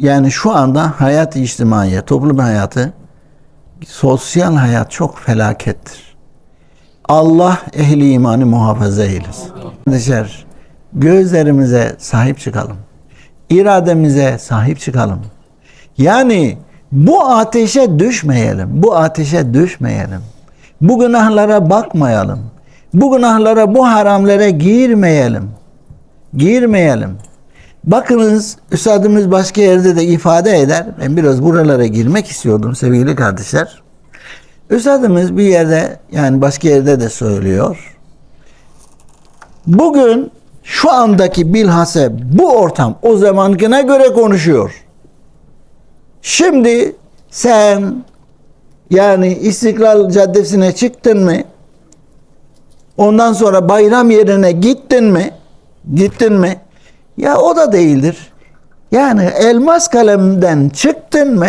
yani şu anda hayat içtimaiye, toplum hayatı, sosyal hayat çok felakettir. Allah ehli imanı muhafaza eylesin. Kardeşler, gözlerimize sahip çıkalım. İrademize sahip çıkalım. Yani bu ateşe düşmeyelim. Bu ateşe düşmeyelim. Bu günahlara bakmayalım. Bu günahlara, bu haramlara girmeyelim. Girmeyelim. Bakınız Üstadımız başka yerde de ifade eder. Ben biraz buralara girmek istiyordum sevgili kardeşler. Üstadımız bir yerde yani başka yerde de söylüyor. Bugün şu andaki bilhassa bu ortam o zamankine göre konuşuyor. Şimdi sen yani İstiklal Caddesi'ne çıktın mı? Ondan sonra bayram yerine gittin mi? Gittin mi? Ya o da değildir. Yani elmas kalemden çıktın mı?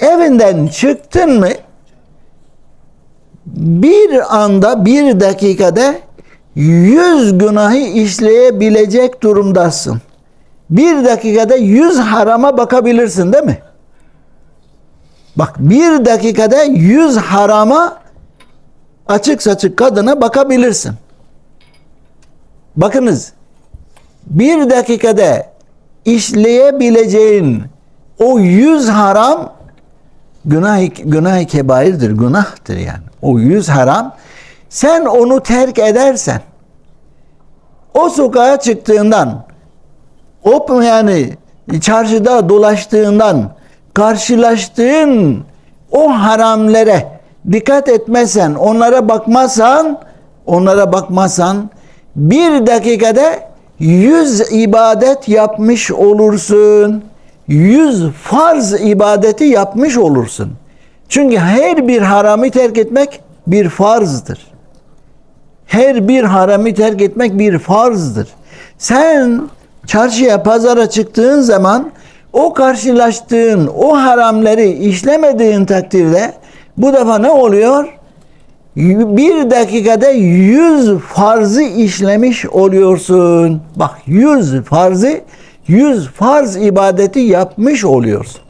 Evinden çıktın mı? Bir anda bir dakikada yüz günahı işleyebilecek durumdasın. Bir dakikada yüz harama bakabilirsin değil mi? Bak bir dakikada yüz harama açık saçık kadına bakabilirsin. Bakınız bir dakikada işleyebileceğin o yüz haram günah günah kebairdir, günahtır yani. O yüz haram sen onu terk edersen o sokağa çıktığından o yani çarşıda dolaştığından karşılaştığın o haramlere dikkat etmezsen, onlara bakmazsan, onlara bakmazsan bir dakikada yüz ibadet yapmış olursun. Yüz farz ibadeti yapmış olursun. Çünkü her bir haramı terk etmek bir farzdır. Her bir haramı terk etmek bir farzdır. Sen çarşıya, pazara çıktığın zaman o karşılaştığın o haramları işlemediğin takdirde bu defa ne oluyor? Bir dakikada yüz farzı işlemiş oluyorsun. Bak yüz farzı, yüz farz ibadeti yapmış oluyorsun.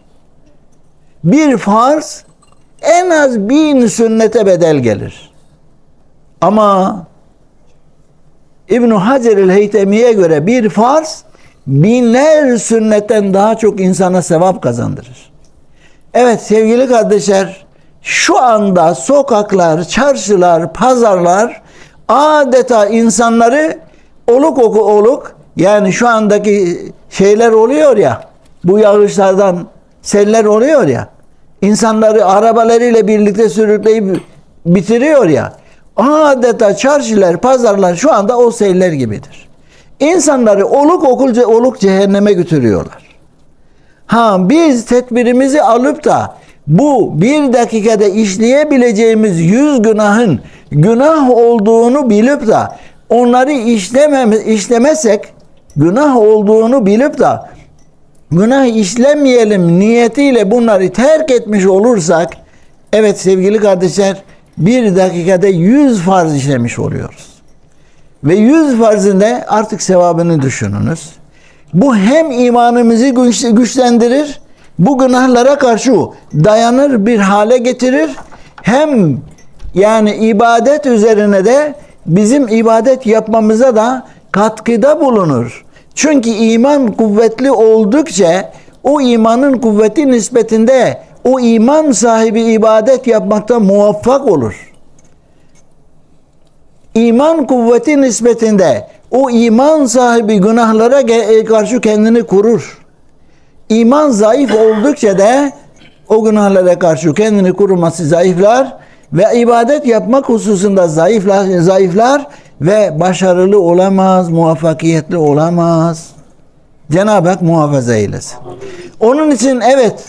Bir farz en az bin sünnete bedel gelir. Ama İbn Hacer el Heytemi'ye göre bir farz binler sünnetten daha çok insana sevap kazandırır. Evet sevgili kardeşler şu anda sokaklar, çarşılar, pazarlar adeta insanları oluk oku oluk yani şu andaki şeyler oluyor ya bu yağışlardan seller oluyor ya insanları arabalarıyla birlikte sürükleyip bitiriyor ya adeta çarşılar, pazarlar şu anda o seller gibidir. İnsanları oluk okul oluk cehenneme götürüyorlar. Ha biz tedbirimizi alıp da bu bir dakikada işleyebileceğimiz yüz günahın günah olduğunu bilip de onları işlemem, işlemesek günah olduğunu bilip de günah işlemeyelim niyetiyle bunları terk etmiş olursak evet sevgili kardeşler bir dakikada yüz farz işlemiş oluyoruz. Ve yüz farzında artık sevabını düşününüz. Bu hem imanımızı güçlendirir, bu günahlara karşı dayanır bir hale getirir. Hem yani ibadet üzerine de bizim ibadet yapmamıza da katkıda bulunur. Çünkü iman kuvvetli oldukça o imanın kuvveti nispetinde o iman sahibi ibadet yapmakta muvaffak olur. İman kuvveti nispetinde o iman sahibi günahlara karşı kendini kurur. İman zayıf oldukça da o günahlara karşı kendini koruması zayıflar ve ibadet yapmak hususunda zayıflar, zayıflar ve başarılı olamaz, muvaffakiyetli olamaz. Cenab-ı Hak muhafaza eylesin. Onun için evet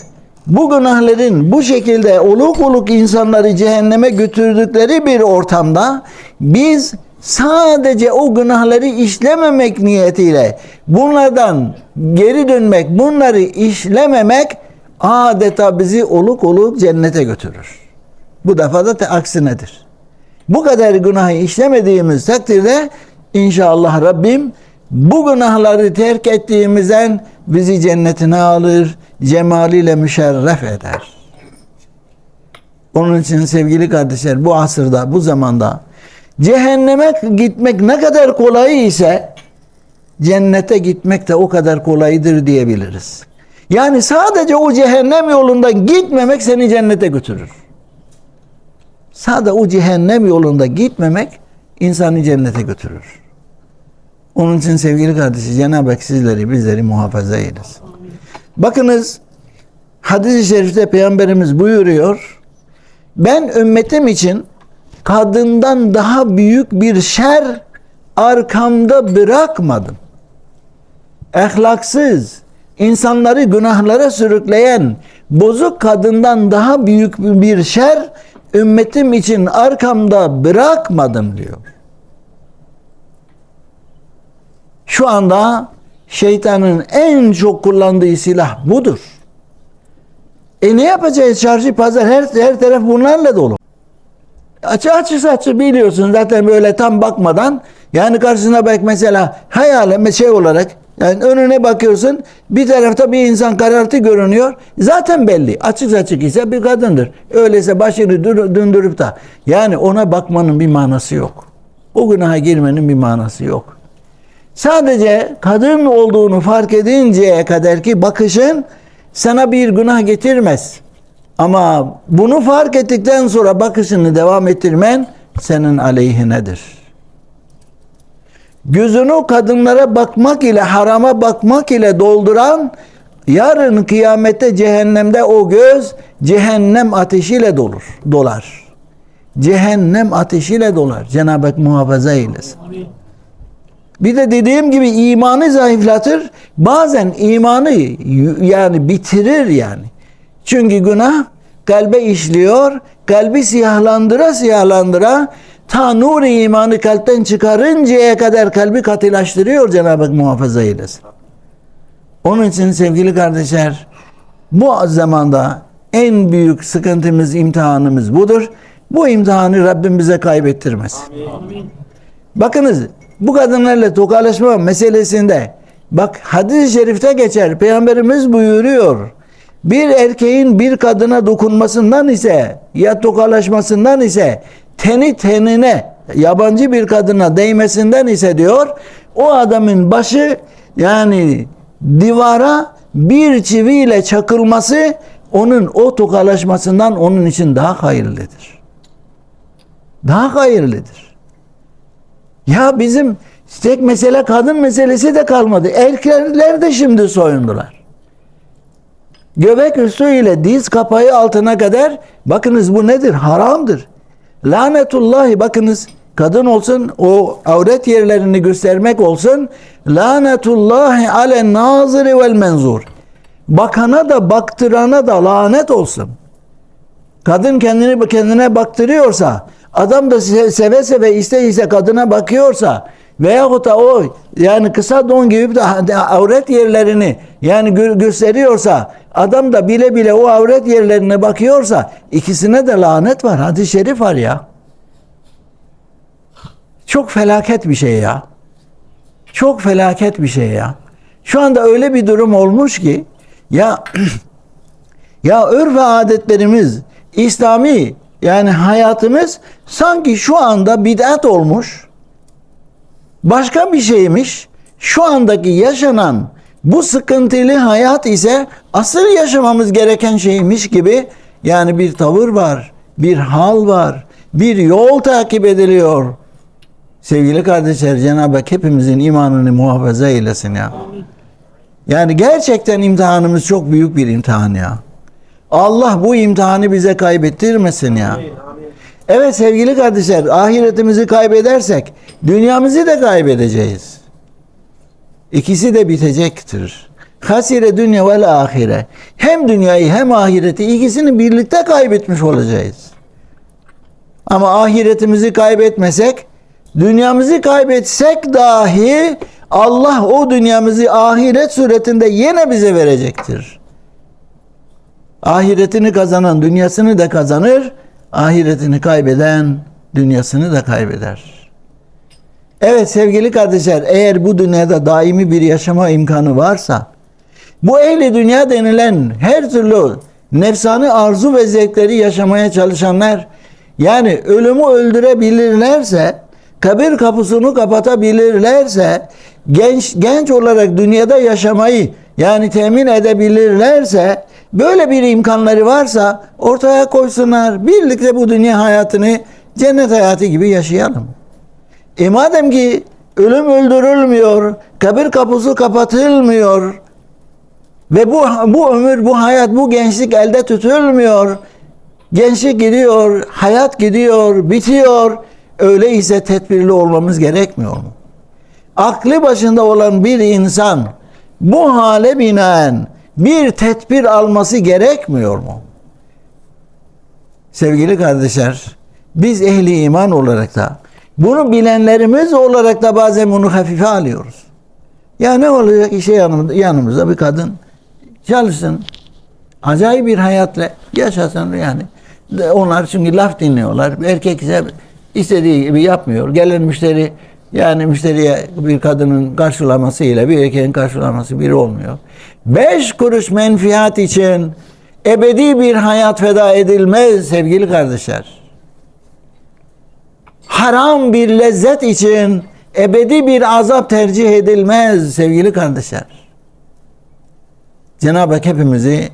bu günahların bu şekilde oluk oluk insanları cehenneme götürdükleri bir ortamda biz sadece o günahları işlememek niyetiyle bunlardan geri dönmek, bunları işlememek adeta bizi oluk oluk cennete götürür. Bu defa da aksinedir. Bu kadar günahı işlemediğimiz takdirde inşallah Rabbim bu günahları terk ettiğimizden bizi cennetine alır, cemaliyle müşerref eder. Onun için sevgili kardeşler bu asırda, bu zamanda cehenneme gitmek ne kadar kolay ise cennete gitmek de o kadar kolaydır diyebiliriz. Yani sadece o cehennem yolundan gitmemek seni cennete götürür. Sadece o cehennem yolunda gitmemek insanı cennete götürür. Onun için sevgili kardeşim Cenab-ı Hak sizleri bizleri muhafaza eylesin. Bakınız hadis-i şerifte Peygamberimiz buyuruyor. Ben ümmetim için kadından daha büyük bir şer arkamda bırakmadım. Ahlaksız, insanları günahlara sürükleyen bozuk kadından daha büyük bir şer ümmetim için arkamda bırakmadım diyor. Şu anda şeytanın en çok kullandığı silah budur. E ne yapacağız? Çarşı pazar her, her taraf bunlarla dolu. Açı açı saçı biliyorsun zaten böyle tam bakmadan yani karşısına bak mesela hayal şey olarak yani önüne bakıyorsun bir tarafta bir insan karartı görünüyor. Zaten belli. Açık açık ise bir kadındır. Öyleyse başını dür- döndürüp da yani ona bakmanın bir manası yok. O günaha girmenin bir manası yok. Sadece kadın olduğunu fark edinceye kadar ki bakışın sana bir günah getirmez. Ama bunu fark ettikten sonra bakışını devam ettirmen senin aleyhinedir. Gözünü kadınlara bakmak ile harama bakmak ile dolduran yarın kıyamette cehennemde o göz cehennem ateşiyle dolur, dolar. Cehennem ateşiyle dolar. Cenab-ı Hak muhafaza eylesin. Bir de dediğim gibi imanı zayıflatır. Bazen imanı yani bitirir yani. Çünkü günah kalbe işliyor. Kalbi siyahlandıra siyahlandıra ta nur imanı kalpten çıkarıncaya kadar kalbi katılaştırıyor Cenab-ı Hak muhafaza eylesin. Onun için sevgili kardeşler bu zamanda en büyük sıkıntımız, imtihanımız budur. Bu imtihanı Rabbim bize kaybettirmez. Bakınız bu kadınlarla tokalaşma meselesinde bak hadis-i şerifte geçer. Peygamberimiz buyuruyor. Bir erkeğin bir kadına dokunmasından ise ya tokalaşmasından ise teni tenine yabancı bir kadına değmesinden ise diyor o adamın başı yani divara bir çiviyle çakılması onun o tokalaşmasından onun için daha hayırlıdır. Daha hayırlıdır. Ya bizim tek mesele kadın meselesi de kalmadı. Erkekler de şimdi soyundular. Göbek üstü ile diz kapağı altına kadar bakınız bu nedir? Haramdır. Lanetullahi bakınız kadın olsun o avret yerlerini göstermek olsun. Lanetullahi ale naziri vel menzur. Bakana da baktırana da lanet olsun. Kadın kendini kendine baktırıyorsa, adam da se- seve seve iste iste kadına bakıyorsa veyahut da o yani kısa don giyip de avret yerlerini yani gö- gösteriyorsa adam da bile bile o avret yerlerine bakıyorsa ikisine de lanet var. Hadis-i şerif var ya. Çok felaket bir şey ya. Çok felaket bir şey ya. Şu anda öyle bir durum olmuş ki ya ya örf ve adetlerimiz İslami yani hayatımız sanki şu anda bid'at olmuş. Başka bir şeymiş. Şu andaki yaşanan bu sıkıntılı hayat ise asıl yaşamamız gereken şeymiş gibi yani bir tavır var, bir hal var, bir yol takip ediliyor. Sevgili kardeşler Cenab-ı Hak hepimizin imanını muhafaza eylesin ya. Yani gerçekten imtihanımız çok büyük bir imtihan ya. Allah bu imtihanı bize kaybettirmesin ya. Evet sevgili kardeşler ahiretimizi kaybedersek dünyamızı da kaybedeceğiz. İkisi de bitecektir. Hasire dünya vel ahire. Hem dünyayı hem ahireti ikisini birlikte kaybetmiş olacağız. Ama ahiretimizi kaybetmesek, dünyamızı kaybetsek dahi Allah o dünyamızı ahiret suretinde yine bize verecektir. Ahiretini kazanan dünyasını da kazanır, ahiretini kaybeden dünyasını da kaybeder. Evet sevgili kardeşler eğer bu dünyada daimi bir yaşama imkanı varsa bu ehli dünya denilen her türlü nefsani arzu ve zevkleri yaşamaya çalışanlar yani ölümü öldürebilirlerse kabir kapısını kapatabilirlerse genç genç olarak dünyada yaşamayı yani temin edebilirlerse böyle bir imkanları varsa ortaya koysunlar birlikte bu dünya hayatını cennet hayatı gibi yaşayalım. E madem ki ölüm öldürülmüyor, kabir kapısı kapatılmıyor ve bu bu ömür, bu hayat, bu gençlik elde tutulmuyor. Gençlik gidiyor, hayat gidiyor, bitiyor. Öyleyse tedbirli olmamız gerekmiyor mu? Aklı başında olan bir insan bu hale binaen bir tedbir alması gerekmiyor mu? Sevgili kardeşler, biz ehli iman olarak da bunu bilenlerimiz olarak da bazen bunu hafife alıyoruz. Ya ne olacak işte yanımızda, yanımızda bir kadın çalışsın. Acayip bir hayatla yaşasın yani. Onlar çünkü laf dinliyorlar. Erkek ise istediği gibi yapmıyor. Gelen müşteri yani müşteriye bir kadının karşılamasıyla bir erkeğin karşılaması bir olmuyor. Beş kuruş menfiat için ebedi bir hayat feda edilmez sevgili kardeşler haram bir lezzet için ebedi bir azap tercih edilmez sevgili kardeşler. Cenab-ı Hak hepimizi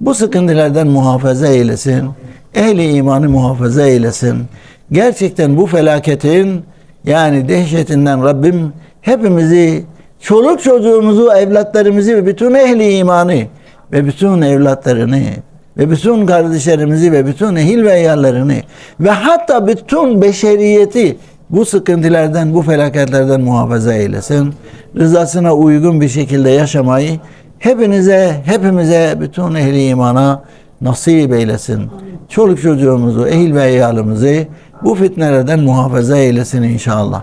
bu sıkıntılardan muhafaza eylesin. Ehli imanı muhafaza eylesin. Gerçekten bu felaketin yani dehşetinden Rabbim hepimizi çoluk çocuğumuzu, evlatlarımızı ve bütün ehli imanı ve bütün evlatlarını ve bütün kardeşlerimizi ve bütün ehil ve eyallerini ve hatta bütün beşeriyeti bu sıkıntılardan, bu felaketlerden muhafaza eylesin. Rızasına uygun bir şekilde yaşamayı hepinize, hepimize, bütün ehli imana nasip eylesin. Çoluk çocuğumuzu, ehil ve eyalimizi bu fitnelerden muhafaza eylesin inşallah.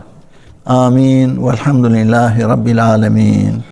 Amin. Velhamdülillahi Rabbil alemin.